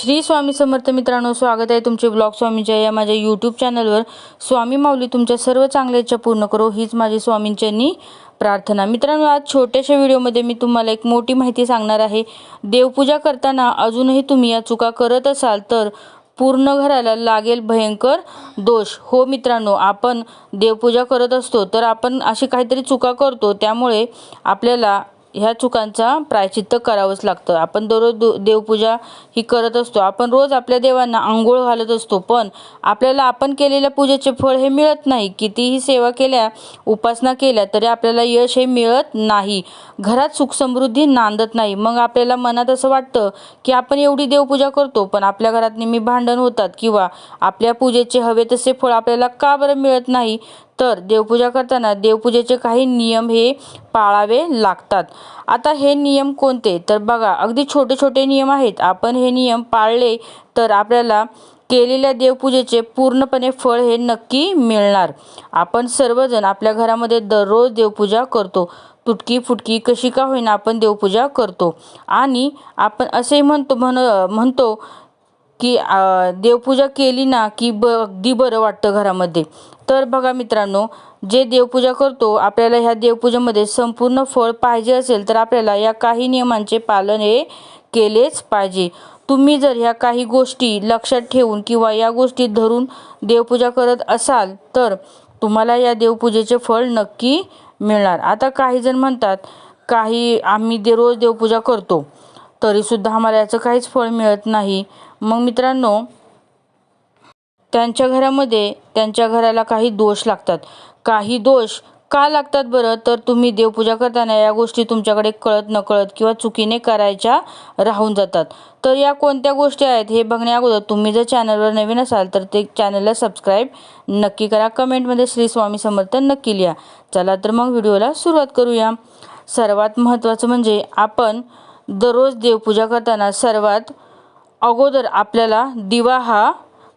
श्री स्वामी समर्थ मित्रांनो स्वागत आहे तुमचे ब्लॉग स्वामीच्या या माझ्या यूट्यूब चॅनलवर स्वामी माऊली तुमच्या सर्व चांगल्या इच्छा पूर्ण करो हीच माझी स्वामींच्यांनी प्रार्थना. मित्रांनो आज छोट्याशा व्हिडिओमध्ये मी तुम्हाला एक मोठी माहिती सांगणार आहे. देवपूजा करताना अजूनही तुम्ही या चुका करत असाल तर पूर्ण घराला लागेल भयंकर दोष. हो मित्रांनो आपण देवपूजा करत असतो तर आपण अशी काहीतरी चुका करतो त्यामुळे आपल्याला ह्या चुकांचा प्रायचित्त करावंच लागतं. आपण दररोज देवपूजा ही करत असतो. आपण रोज आपल्या देवांना आंघोळ घालत असतो. पण आपल्याला आपण केलेल्या पूजेचे फळ हे मिळत नाही. कितीही सेवा केल्या उपासना केल्या तरी आपल्याला यश हे मिळत नाही. घरात सुखसमृद्धी नांदत नाही. मग आपल्याला मनात असं वाटतं की आपण एवढी देवपूजा करतो पण आपल्या घरात नेहमी भांडण होतात किंवा आपल्या पूजेचे हवे तसे फळ आपल्याला का बरं मिळत नाही? तर देवपूजा करताना देवपूजेचे काही नियम हे पाळावे लागतात. आता हे नियम कोणते? तर बघा अगदी छोटे छोटे नियम आहेत. आपण हे नियम पाळले तर आपल्याला केलेल्या देवपूजेचे पूर्णपणे फळ हे नक्की मिळणार. आपण सर्वजण आपल्या घरामध्ये दररोज देवपूजा करतो. तुटकी फुटकी कशी का होईना आपण देवपूजा करतो. आणि आपण असेही म्हणतो म्हण म्हणतो की देवपूजा केली ना की ब अगदी बरं वाटतं घरामध्ये. तर बघा मित्रांनो जे देवपूजा करतो आपल्याला ह्या देवपूजेमध्ये संपूर्ण फळ पाहिजे असेल तर आपल्याला या काही नियमांचे पालन हे केलेच पाहिजे. तुम्ही जर ह्या काही गोष्टी लक्षात ठेवून किंवा या गोष्टी धरून देवपूजा करत असाल तर तुम्हाला या देवपूजेचे फळ नक्की मिळणार. आता काही जण म्हणतात काही आम्ही दे रोज देवपूजा करतो तरीसुद्धा आम्हाला याचं काहीच फळ मिळत नाही. मग मित्रांनो त्यांच्या घरामध्ये त्यांच्या घराला काही दोष लागतात. काही दोष का लागतात बरं? तर तुम्ही देवपूजा करताना या गोष्टी तुमच्याकडे कळत नकळत किंवा चुकीने करायच्या राहून जातात. तर या कोणत्या गोष्टी आहेत हे बघण्या अगोदर तुम्ही जर चॅनलवर नवीन असाल तर ते चॅनलला सबस्क्राईब नक्की करा. कमेंटमध्ये श्री स्वामी समर्थ नक्की लिहा. चला तर मग व्हिडिओला सुरुवात करूया. सर्वात महत्त्वाचं म्हणजे आपण दररोज देवपूजा करताना सर्वात अगोदर आपल्याला दिवा हा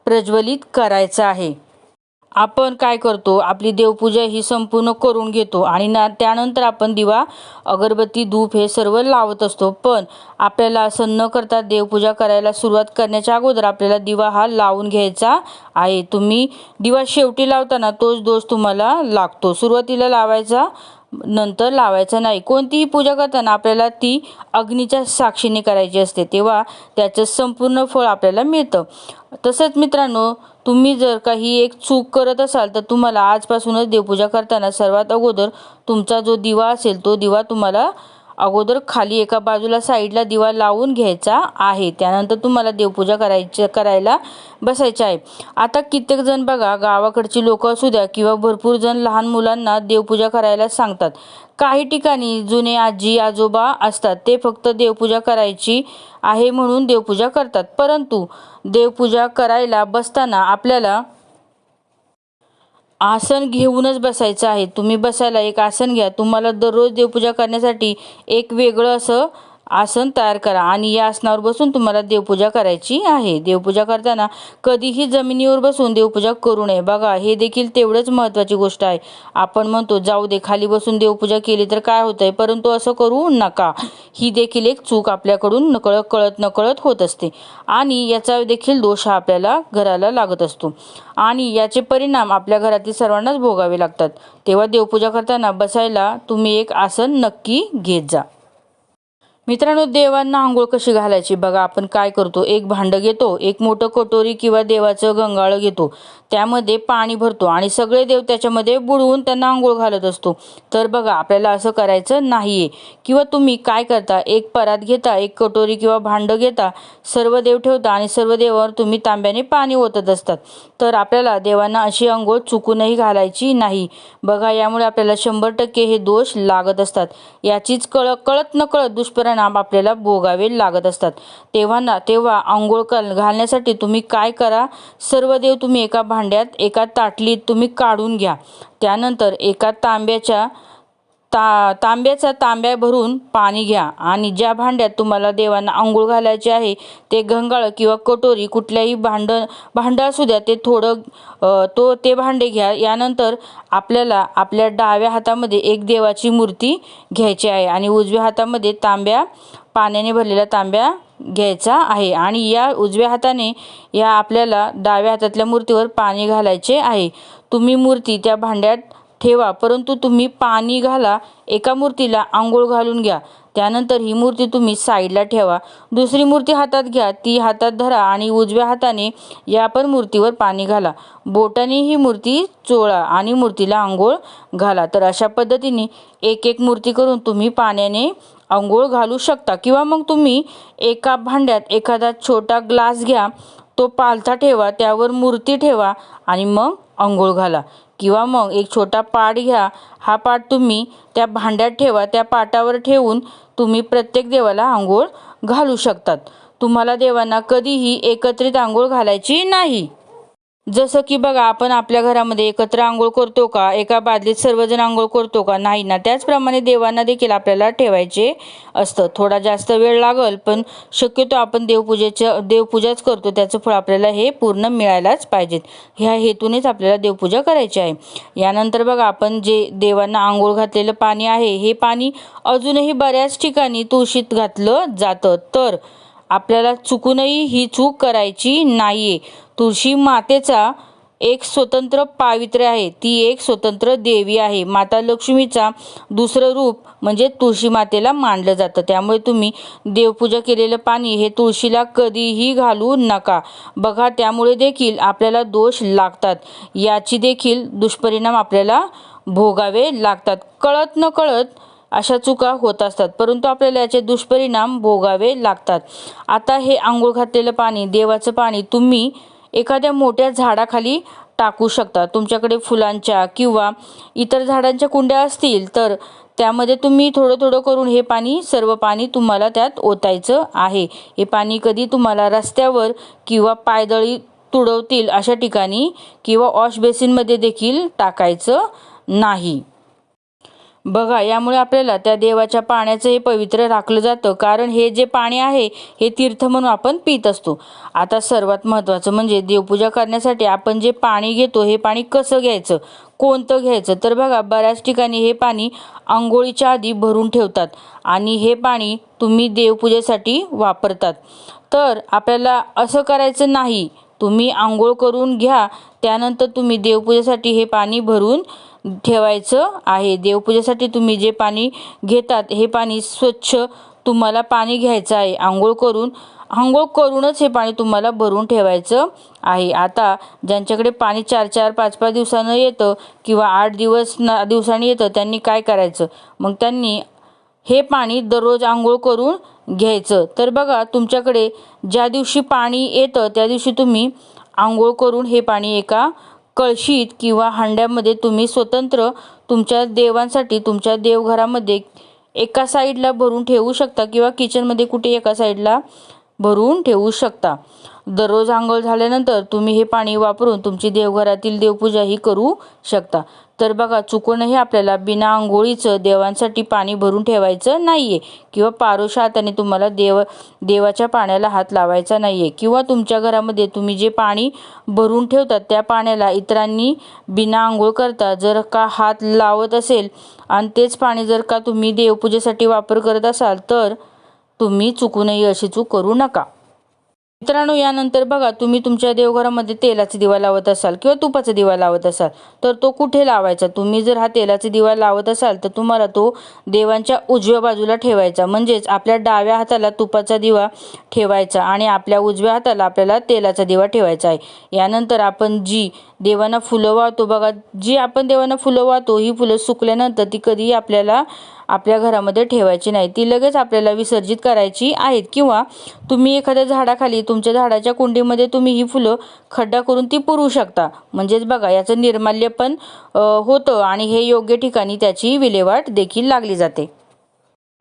प्रज्वलित करायचा आहे. आपण काय करतो? आपली देवपूजा ही संपूर्ण करून घेतो आणि ना त्यानंतर आपण दिवा अगरबत्ती धूप हे सर्व लावत असतो. पण आपल्याला असं न करता देवपूजा करायला सुरुवात करण्याच्या अगोदर आपल्याला दिवा हा लावून घ्यायचा आहे. तुम्ही दिवा शेवटी लावताना तोच दोष तुम्हाला लागतो. सुरुवातीला लावायचा नंतर लावायचं नाही. कोणतीही पूजा करताना आपल्याला ती अग्नीच्या साक्षीने करायची असते तेव्हा त्याचं संपूर्ण फळ आपल्याला मिळतं. तसंच मित्रांनो तुम्ही जर काही एक चूक करत असाल तर तुम्हाला आजपासूनच देवपूजा करताना सर्वात अगोदर तुमचा जो दिवा असेल तो दिवा तुम्हाला अगोदर खाली एका बाजूला साईडला दिवा लावून घ्यायचा आहे. त्यानंतर तुम्हाला देवपूजा करायची करायला बसायची आहे. आता कित्येक जण बघा गावाकडची लोक असू द्या किंवा भरपूर जण लहान मुलांना देवपूजा करायला सांगतात. काही ठिकाणी जुने आजी आजोबा असतात. ते फक्त देवपूजा करायची आहे म्हणून देवपूजा करतात. परंतु देवपूजा करायला बसताना आपल्याला आसन घेऊनच बसायचं आहे. तुम्ही बसायला एक आसन घ्या. तुम्हाला दररोज देवपूजा करण्यासाठी एक वेगळं असं आसन तयार करा आणि या आसनावर बसून तुम्हाला देवपूजा करायची आहे. देवपूजा करताना कधीही जमिनीवर बसून देवपूजा करू नये. बघा हे देखील तेवढंच महत्त्वाची गोष्ट आहे. आपण म्हणतो जाऊ दे खाली बसून देवपूजा केली तर काय होतंय? परंतु असं करू नका. ही देखील एक चूक आपल्याकडून नकळत कळत नकळत होत असते. आणि याचा देखील दोष हा आपल्याला घराला लागत असतो. आणि याचे परिणाम आपल्या घरातील सर्वांनाच भोगावे लागतात. तेव्हा देवपूजा करताना बसायला तुम्ही एक आसन नक्की घेत जा. मित्रांनो देवांना आंघोळ कशी घालायची? बघा आपण काय करतो? एक भांडं घेतो एक मोठं कटोरी किंवा देवाचं गंगाळं घेतो. त्यामध्ये पाणी भरतो आणि सगळे देव त्याच्यामध्ये बुडवून त्यांना आंघोळ घालत असतो. तर बघा आपल्याला असं करायचं नाही आहे किंवा तुम्ही काय करता? एक परात घेता एक कटोरी किंवा भांडं घेता सर्व देव ठेवता आणि सर्व देवावर तुम्ही तांब्याने पाणी ओतत असतात. तर आपल्याला देवांना अशी आंघोळ चुकूनही घालायची नाही. बघा यामुळे आपल्याला शंभर टक्के हे दोष लागत असतात. याचीच कळ कळत न कळत दुष्परिणाम आपल्याला भोगावे लागत असतात. तेव्हा ना तेव्हा आंघोळ कल घालण्यासाठी तुम्ही काय करा? सर्व देव तुम्ही एका भांड्यात एका ताटलीत तुम्ही काढून घ्या. त्यानंतर एका तांब्याच्या ता तांब्याचा तांब्या भरून पाणी घ्या आणि ज्या भांड्यात तुम्हाला देवांना आंघोळ घालायचे आहे ते गंगाळ किंवा कटोरी कुठल्याही भांड भांडं असू द्या ते थोडं तो ते भांडे घ्या. यानंतर आपल्याला आपल्या डाव्या हातामध्ये एक देवाची मूर्ती घ्यायची आहे आणि उजव्या हातामध्ये तांब्या पाण्याने भरलेला तांब्या घ्यायचा आहे आणि या उजव्या हाताने या आपल्याला डाव्या हातातल्या मूर्तीवर पाणी घालायचे आहे. तुम्ही मूर्ती त्या भांड्यात ठेवा परंतु तुम्ही पाणी घाला एका मूर्तीला आंघोळ घालून घ्या. त्यानंतर ही मूर्ती तुम्ही साईडला ठेवा. दुसरी मूर्ती हातात घ्या ती हातात धरा आणि उजव्या हाताने या पण मूर्तीवर पाणी घाला. बोटाने ही मूर्ती चोळा आणि मूर्तीला आंघोळ घाला. तर अशा पद्धतीने एक एक मूर्ती करून तुम्ही पाण्याने आंघोळ घालू शकता. किंवा मग तुम्ही एका भांड्यात एखादा छोटा ग्लास घ्या तो पालथा ठेवा त्यावर मूर्ती ठेवा आणि मग आंघोळ घाला. किंवा मग एक छोटा पाट घ्या. हा पाट तुम्ही त्या भांड्यात ठेवा. त्या पाटावर ठेवून तुम्ही प्रत्येक देवाला आंघोळ घालू शकतात. तुम्हाला देवांना कधीही एकत्रित आंघोळ घालायची नाही. जसं की बघा आपण आपल्या घरामध्ये एकत्र आंघोळ करतो का एका बादलीत सर्वजण आंघोळ करतो का? नाही ना. त्याचप्रमाणे देवांना देखील आपल्याला ठेवायचे असतं. थोडा जास्त वेळ लागल पण शक्यतो आपण देवपूजेचं देवपूजाच करतो. त्याचं फळ आपल्याला हे पूर्ण मिळायलाच पाहिजेत. ह्या हेतूनेच आपल्याला देवपूजा करायची आहे. यानंतर बघा आपण जे देवांना आंघोळ घातलेलं पाणी आहे हे पाणी अजूनही बऱ्याच ठिकाणी तुळशीत घातलं जातं. तर आपल्याला चुकूनही ही चूक करायची नाहीये. तुळशी मातेचा एक स्वतंत्र पावित्र्य आहे. ती एक स्वतंत्र देवी आहे. माता लक्ष्मीचा दुसरं रूप म्हणजे तुळशी मातेला मानलं जातं. त्यामुळे तुम्ही देवपूजा केलेलं पाणी हे तुळशीला कधीही घालू नका. बघा त्यामुळे देखील आपल्याला दोष लागतात. याची देखील दुष्परिणाम आपल्याला भोगावे लागतात. कळत न कळत अशा चुका होत असतात. परंतु आपल्याला याचे दुष्परिणाम भोगावे लागतात. आता हे आंघोळ घातलेलं पाणी देवाचं पाणी तुम्ही एखाद्या मोठ्या झाडाखाली टाकू शकता. तुमच्याकडे फुलांच्या किंवा इतर झाडांच्या कुंड्या असतील तर त्यामध्ये तुम्ही थोडं थोडं करून हे पाणी सर्व पाणी तुम्हाला त्यात ओतायचं आहे. हे पाणी कधी तुम्हाला रस्त्यावर किंवा पायदळी तुडवतील अशा ठिकाणी किंवा वॉश बेसिनमध्ये देखील टाकायचं नाही. बघा यामुळे आपल्याला त्या देवाच्या पाण्याचं हे पवित्र राखलं जातं. कारण हे जे पाणी आहे हे तीर्थ म्हणून आपण पित असतो. आता सर्वात महत्त्वाचं म्हणजे देवपूजा करण्यासाठी आपण जे पाणी घेतो हे पाणी कसं घ्यायचं? कोणतं घ्यायचं? तर बघा बऱ्याच ठिकाणी हे पाणी आंघोळीच्या आधी भरून ठेवतात. आणि हे पाणी तुम्ही देवपूजेसाठी वापरतात. तर आपल्याला असं करायचं नाही. तुम्ही आंघोळ करून घ्या. त्यानंतर तुम्ही देवपूजेसाठी हे पाणी भरून ठेवायचं आहे. देवपूजेसाठी तुम्ही जे पाणी घेतात हे पाणी स्वच्छ तुम्हाला पाणी घ्यायचं आहे. आंघोळ करून आंघोळ करूनच हे पाणी तुम्हाला भरून ठेवायचं आहे. आता ज्यांच्याकडे पाणी चार चार पाच पाच दिवसानं येतं किंवा आठ दिवस ना दिवसांनी येतं त्यांनी काय करायचं? मग त्यांनी हे पाणी दररोज आंघोळ करून घ्यायचं. तर बघा तुमच्याकडे ज्या दिवशी पाणी येतं त्या दिवशी तुम्ही आंघोळ करून हे पाणी एका कळशीत किंवा हांड्यामध्ये तुम्ही स्वतंत्र तुमच्या देवांसाठी तुमच्या देवघरामध्ये एका साईडला भरून ठेवू शकता किंवा किचनमध्ये कुठे एका साईडला भरून ठेवू शकता. दररोज आंघोळ झाल्यानंतर तुम्ही हे पाणी वापरून तुमची देवघरातील देवपूजाही करू शकता. तर बघा चुकूनही आपल्याला बिना आंघोळीचं देवांसाठी पाणी भरून ठेवायचं नाही आहे किंवा पारोशा हाताने तुम्हाला देव देवाच्या पाण्याला हात लावायचा नाही आहे किंवा तुमच्या घरामध्ये तुम्ही जे पाणी भरून ठेवतात त्या पाण्याला इतरांनी बिना आंघोळ करता जर का हात लावत असेल आणि तेच पाणी जर का तुम्ही देवपूजेसाठी वापर करत असाल तर तुम्ही चुकूनही अशी चूक करू नका. मित्रांनो यानंतर बघा तुम्ही तुमच्या देवघरामध्ये तेलाचा दिवा लावत असाल किंवा तुपाचा दिवा लावत असाल तर तो कुठे लावायचा? तुम्ही जर हा तेलाचा दिवा लावत असाल तर तुम्हाला तो देवांच्या उजव्या बाजूला ठेवायचा. म्हणजेच आपल्या डाव्या हाताला तुपाचा दिवा ठेवायचा आणि आपल्या उजव्या हाताला आपल्याला तेलाचा दिवा ठेवायचा आहे. यानंतर आपण जी देवांना फुलं वाहतो बघा जी आपण देवांना फुलं वाहतो ही फुलं सुकल्यानंतर ती कधीही आपल्याला आपल्या घरामध्ये ठेवायची नाही. ती लगेच आपल्याला विसर्जित करायची आहेत. किंवा तुम्ही एखाद्या झाडाखाली तुमच्या झाडाच्या कुंडीमध्ये तुम्ही ही फुलं खड्डा करून ती पुरवू शकता. म्हणजेच बघा याचं निर्माल्य पण होतं आणि हे योग्य ठिकाणी त्याची विल्हेवाट देखील लागली जाते.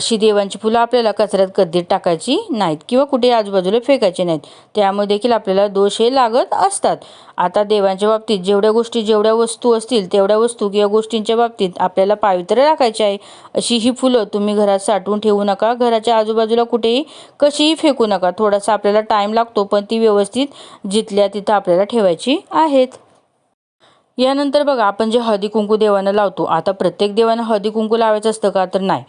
अशी देवांची फुलं आपल्याला कचऱ्यात कधीच टाकायची नाहीत किंवा कुठे आजूबाजूला फेकायची नाहीत. त्यामुळे देखील आपल्याला दोष हे लागत असतात. आता देवांच्या बाबतीत जेवढ्या गोष्टी जेवढ्या वस्तू असतील तेवढ्या वस्तू किंवा गोष्टींच्या बाबतीत आपल्याला पावित्र्य राखायचे आहे. अशी ही फुलं तुम्ही घरात साठवून ठेवू नका. घराच्या आजूबाजूला कुठेही कशीही फेकू नका. थोडासा आपल्याला टाईम लागतो पण ती व्यवस्थित जिथल्या तिथं आपल्याला ठेवायची आहेत. यानंतर बघा आपण जे हळदी कुंकू देवांना लावतो. आता प्रत्येक देवांना हळदी कुंकू लावायचं असतं का? तर नाही.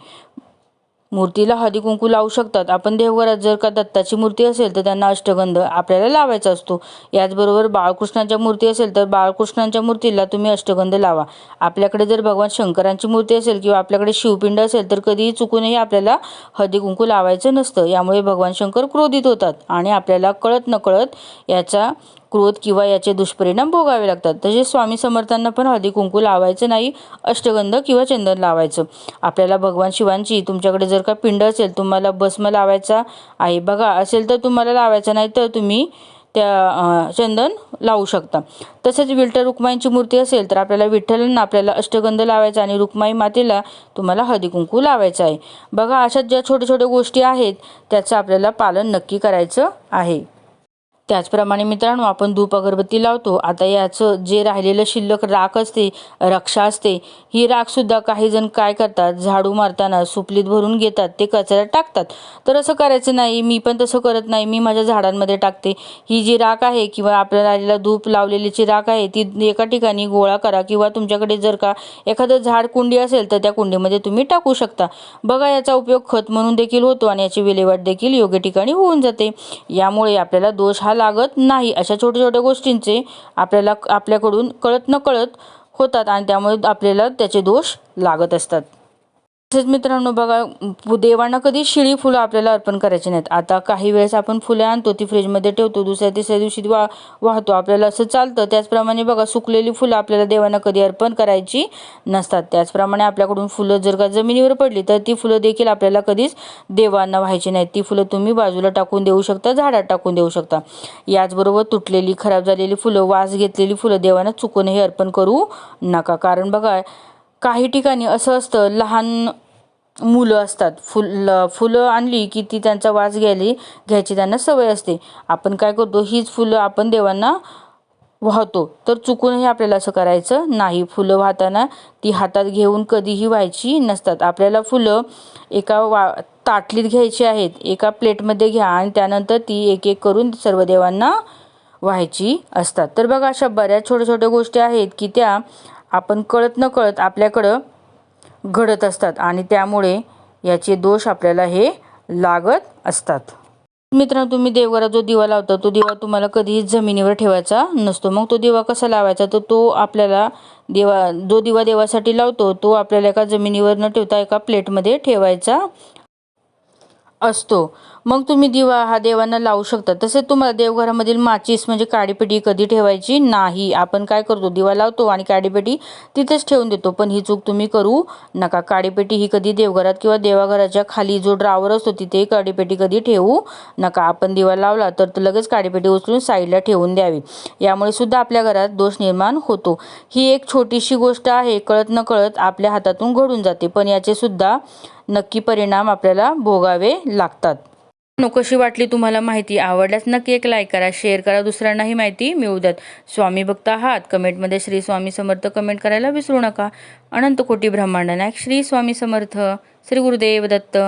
मूर्तीला हळदी कुंकू लावू शकतात. आपण देवघरात जर का दत्ताची मूर्ती असेल तर त्यांना अष्टगंध आपल्याला लावायचा असतो. याचबरोबर बाळकृष्णाच्या मूर्ती असेल तर बाळकृष्णांच्या मूर्तीला तुम्ही अष्टगंध लावा. आपल्याकडे जर भगवान शंकरांची मूर्ती असेल किंवा आपल्याकडे शिवपिंड असेल तर कधीही चुकूनही आपल्याला हळदी कुंकू लावायचं नसतं. यामुळे भगवान शंकर क्रोधित होतात आणि आपल्याला कळत नकळत याचा क्रोध किंवा याचे दुष्परिणाम भोगावे लागतात. तसेच स्वामी समर्थांना पण हळदी कुंकू लावायचं नाही अष्टगंध किंवा चंदन लावायचं. आपल्याला भगवान शिवांची तुमच्याकडे जर का पिंड असेल तुम्हाला भस्म लावायचा आहे बघा. असेल तर तुम्हाला लावायचं नाही तर तुम्ही त्या चंदन लावू शकता. तसेच विठ्ठल रुक्माईंची मूर्ती असेल तर आपल्याला विठ्ठलांना आपल्याला अष्टगंध लावायचा आणि रुक्माई मातेला तुम्हाला हळदी कुंकू लावायचं आहे. बघा अशा ज्या छोट्या छोट्या गोष्टी आहेत त्याचं आपल्याला पालन नक्की करायचं आहे. त्याचप्रमाणे मित्रांनो आपण धूप अगरबत्ती लावतो. आता याचं जे राहिलेलं शिल्लक राख असते रक्षा असते ही राखसुद्धा काही जण काय करतात? झाडू मारताना सुपलीत भरून घेतात ते कचऱ्यात टाकतात. तर असं करायचं नाही मी पण तसं करत नाही मी माझ्या झाडांमध्ये टाकते. ही जी राख आहे किंवा आपल्या राहिलेला धूप लावलेली जी राख आहे ती एका ठिकाणी गोळा करा किंवा तुमच्याकडे जर का एखादं झाड कुंडी असेल तर त्या कुंडीमध्ये तुम्ही टाकू शकता. बघा याचा उपयोग खत म्हणून देखील होतो आणि याची विल्हेवाट देखील योग्य ठिकाणी होऊन जाते. यामुळे आपल्याला दोष हा लागत नाही. अशा छोट्या छोट्या गोष्टींचे आपल्याला आपल्याकडून कळत न कळत होतात आणि त्यामुळे आपल्याला त्याचे दोष लागत असतात. तसेच मित्रांनो बघा देवांना कधी शिळी फुलं आपल्याला अर्पण करायची नाहीत. आता काही वेळेस आपण फुलं आणतो ती फ्रीजमध्ये ठेवतो दुसऱ्या तिसऱ्या दिवशी वा वाहतो. आपल्याला असं चालतं. त्याचप्रमाणे बघा सुकलेली फुलं आपल्याला देवांना कधी अर्पण करायची नसतात. त्याचप्रमाणे आपल्याकडून फुलं जर का जमिनीवर पडली तर ती फुलं देखील आपल्याला कधीच देवांना व्हायची नाहीत. ती फुलं तुम्ही बाजूला टाकून देऊ शकता झाडात टाकून देऊ शकता. याचबरोबर तुटलेली खराब झालेली फुलं वास घेतलेली फुलं देवांना चुकूनही अर्पण करू नका. कारण बघा काही ठिकाणी असं असतं लहान मुलं असतात. फुल फुलं आणली की ती त्यांचा वास घ्यायली घ्यायची त्यांना सवय असते. आपण काय करतो हीच फुलं आपण देवांना वाहतो. तर चुकूनही आपल्याला असं करायचं नाही. फुलं वाहताना ती हातात घेऊन कधीही व्हायची नसतात. आपल्याला फुलं एका वा ताटलीत घ्यायची आहेत. एका प्लेटमध्ये घ्या आणि त्यानंतर ती एक एक करून सर्व देवांना व्हायची असतात. तर बघा अशा बऱ्याच छोट्या छोट्या गोष्टी आहेत की त्या आपण कळत न कळत आपल्याकडं घडत असतात आणि त्यामुळे याचे दोष आपल्याला हे लागत असतात. मित्रांनो तुम्ही देवघरात जो दिवा लावता तो दिवा तुम्हाला कधीही जमिनीवर ठेवायचा नसतो. मग तो दिवा कसा लावायचा? तर तो आपल्याला देवा जो दिवा देवासाठी लावतो तो आपल्याला एका जमिनीवर न ठेवता एका प्लेटमध्ये ठेवायचा. असतो. मग तुम्ही दिवा हा देवांना लावू शकता. तसेच तुम्हाला देवघरामधील माचीस म्हणजे काडीपेटी कधी ठेवायची? नाही. आपण काय करतो? दिवा लावतो आणि काडीपेटी तिथेच ठेवून देतो. पण ही चूक तुम्ही करू नका. काडीपेटी ही कधी देवघरात किंवा देवाघराच्या खाली जो ड्रावर असतो तिथे काडीपेटी कधी ठेवू नका. आपण दिवा लावला तर लगेच काडीपेटी उचलून साईडला ठेवून द्यावी. यामुळे सुद्धा आपल्या घरात दोष निर्माण होतो. ही एक छोटीशी गोष्ट आहे. कळत न कळत आपल्या हातातून घडून जाते. पण याचे सुद्धा नक्की परिणाम आपल्याला भोगावे लागतात. नो कशी वाटली तुम्हाला माहिती आवडल्यास नक्की एक लाईक करा शेअर करा दुसऱ्यांनाही माहिती मिळू द्यात. स्वामी भक्त आहात. कमेंटमध्ये श्री स्वामी समर्थ कमेंट करायला विसरू नका. अनंत कोटी ब्रह्मांड नायक श्री स्वामी समर्थ. श्री गुरुदेव दत्त.